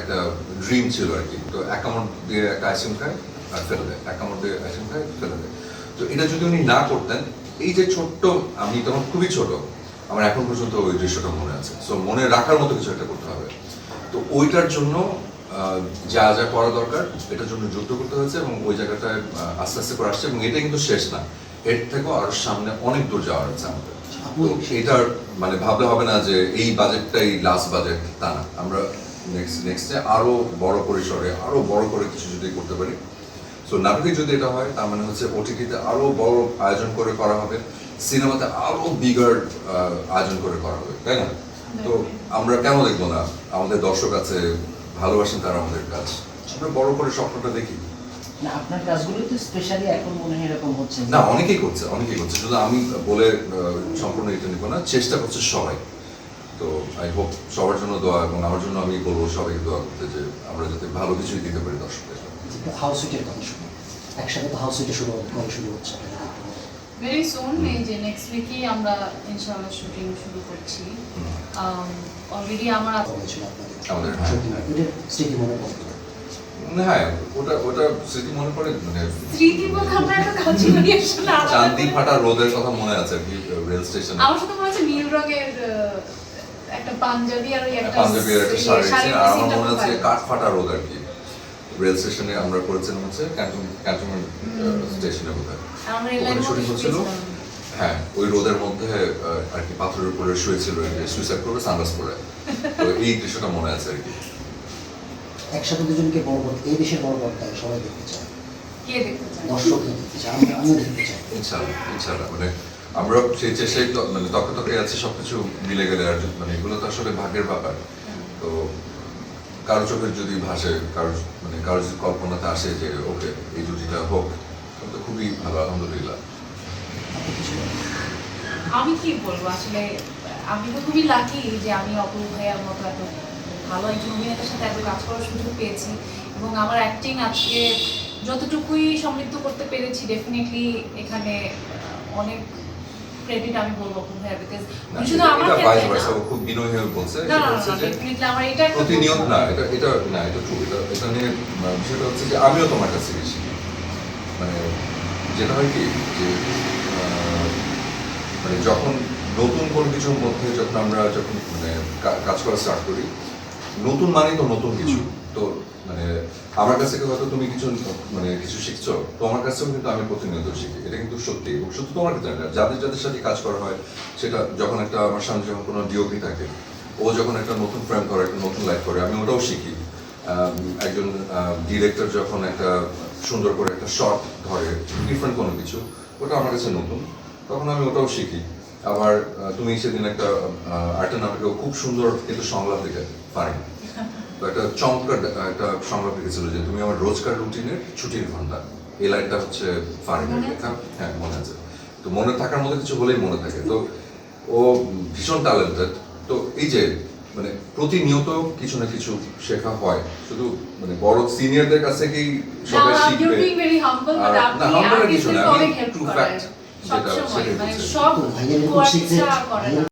একটা ড্রিম ছিল আর কি। তো অ্যাকাউন্ট দিয়ে একটা আইসক্রিম খায় আর ফেলে দেয়। অ্যাকাউন্ট দিয়ে আইসক্রিম খায় ফেলে দেয়। তো এটা যদি উনি না করতেন এই যে ছোট্ট আমি তখন খুবই ছোট আমার এখন পর্যন্ত ওই দৃশ্যটা মনে আছে। সো মনে রাখার মতো কিছু একটা করতে হবে। তো ওইটার জন্য যা যা করা দরকার এটার জন্য যুদ্ধ করতে হয়েছে এবং ওই জায়গাটায় আস্তে আস্তে করে আসছে এবং এটা কিন্তু শেষ না। এর থেকেও আরও সামনে অনেক দূর যাওয়ার আছে আমাদের। এটার মানে ভাবলে হবে না যে এই বাজেটটাই লাস্ট বাজেট তা না। আমরা নেক্সট নেক্সটে আরও বড় পরিসরে আরও বড় করে কিছু যদি করতে পারি। সো নাটকে যদি এটা হয় তার মানে হচ্ছে ওটিটিতে আরও বড় আয়োজন করে করা হবে সিনেমাতে আরও বিগার আয়োজন করে করা হবে তাই না? তো আমরা কেন দেখব না? আমাদের দর্শক আছে ভালোবাসেন তারা আমাদের কাজ। আমরা বড় করে স্বপ্নটা দেখি। না আপনার কাজগুলো তো স্পেশালি এখন মনে হয় এরকম হচ্ছে। না অনেকেই করছে অনেকেই করছে। শুধু আমি বলে সম্পূর্ণ এটা নিব না চেষ্টা করছে সবাই। তো আই হোপ সবার জন্য দোয়া এবং আমার জন্য আমি বলব সবাইকে দোয়া করতে যে আমরা যাতে ভালো কিছুই দিতে পারি দর্শকদের হাউস উইটের কথা শুনো একসাথে তো হাউস উইটে শুরু কবে শুরু হচ্ছে? ভেরি সুন এই যে নেক্সট উইকেই আমরা ইনশাআল্লাহ শুটিং শুরু করছি। অলরেডি আমার কথা আমাদের, হ্যাঁ। স্মৃতি মনে পড়ে মানে হ্যাঁ ওটা ওটা স্মৃতি মনে পড়ে মানে স্মৃতি বলতে আমরা একটা কাজ করি আসলে চান্দি ফাটা রোদের কথা মনে আছে আর কি রেল স্টেশনে? আমার সাথে মনে হচ্ছে নীল রঙের একটা পাঞ্জাবি আর ওই একটা পাঞ্জাবি আর একটা শাড়ি আর আমার মনে খুব কাঠ ফাটা রোদ আর কি। রেল স্টেশনে আমরা করেছিলাম হচ্ছে ক্যান্টনমেন্ট স্টেশনে বোধহয়। আর আমরা এই ওখানে শুটিং হচ্ছিল। হ্যাঁ ওই রোদের মধ্যে আর কি পাথরের উপরে শুয়েছিল সুইসাইড করবে সানগ্লাস পরে। তো এই দৃশ্যটা মনে আছে আর কি। একসাথে দুজনকে বড় করতে এই দেশের বড় পর্দায় সবাই দেখতে চায়। কে দেখতে চায়? দর্শক দেখতে চায় আমিও দেখতে চাই। ইনশাল্লাহ ইনশাল্লাহ মানে আমরা সেই চেষ্টায় তো- মানে তকে তকে আছে সবকিছু মিলে গেলে আর মানে এগুলো তো আসলে ভাগ্যের ব্যাপার তো কারও চোখের যদি ভাসে, কারও মানে কারও যদি কল্পনাতে আসে যে, ওকে, এই জুটিটা হোক তাহলে তো খুবই ভালো, আলহামদুলিল্লাহ কিছু? আমি কি বলব, আসলে আমি তো খুবই লাকি যে আমি অপূর্ব ভাইয়ার মতো এত ভালো একজন অভিনেতার সাথে এত কাজ করার সুযোগ পেয়েছি এবং আমার অ্যাক্টিং আজকে যতটুকুই সমৃদ্ধ করতে পেরেছি ডেফিনেটলি এখানে অনেক ক্রেডিট আমি বলব ভাইয়া বিকজ শুধু আমার এটা ও খুব বিনয়ী হয়ে বলছে না না না ডেফিনেটলি আমার এটা প্রতিনিয়ত না এটা এটা না এটা ট্রু এটা এটা নিয়ে বিষয়টা হচ্ছে যে আমিও তোমার কাছে বেশি মানে যেটা হয় কি যে মানে যখন নতুন কোনো কিছুর মধ্যে যখন আমরা যখন মানে কাজ করা স্টার্ট করি নতুন মানেই তো নতুন কিছু। তো মানে আমার কাছ থেকে হয়তো তুমি কিছু মানে কিছু শিখছো তোমার কাছেও কিন্তু আমি প্রতিনিয়ত শিখি। এটা কিন্তু সত্যি এবং শুধু তোমার ক্ষেত্রে না, যাদের যাদের সাথে কাজ করা হয়, সেটা যখন একটা, আমার সামনে যখন কোনো ডিওপি থাকে, ও যখন একটা নতুন ফ্রেম করে, একটা নতুন লাইফ করে, আমি ওটাও শিখি। একজন ডিরেক্টর যখন একটা সুন্দর করে একটা শট ধরে ডিফারেন্ট কোনো কিছু, ওটা আমার কাছে নতুন, তখন আমি ওটাও শিখি। আবার তুমি সেদিন একটা আর্টের নাটকেও খুব সুন্দর কিন্তু সংলাপ লিখে পারি একটা চমৎকার একটা সংলাপ লিখেছিল যে তুমি আমার রোজকার রুটিনের ছুটির ঘণ্টা। এই লাইনটা হচ্ছে ফারিনের লেখা। হ্যাঁ মনে আছে। তো মনে থাকার মধ্যে কিছু হলেই মনে থাকে। তো ও ভীষণ ট্যালেন্টেড তো এই যে মানে প্রতিনিয়ত কিছু না কিছু শেখা হয়। শুধু মানে বড় সিনিয়রদের কাছ থেকেই সবাই শিখবে। আর- না, এর কিছু না, আমি করেন। যেটা- সবসময়,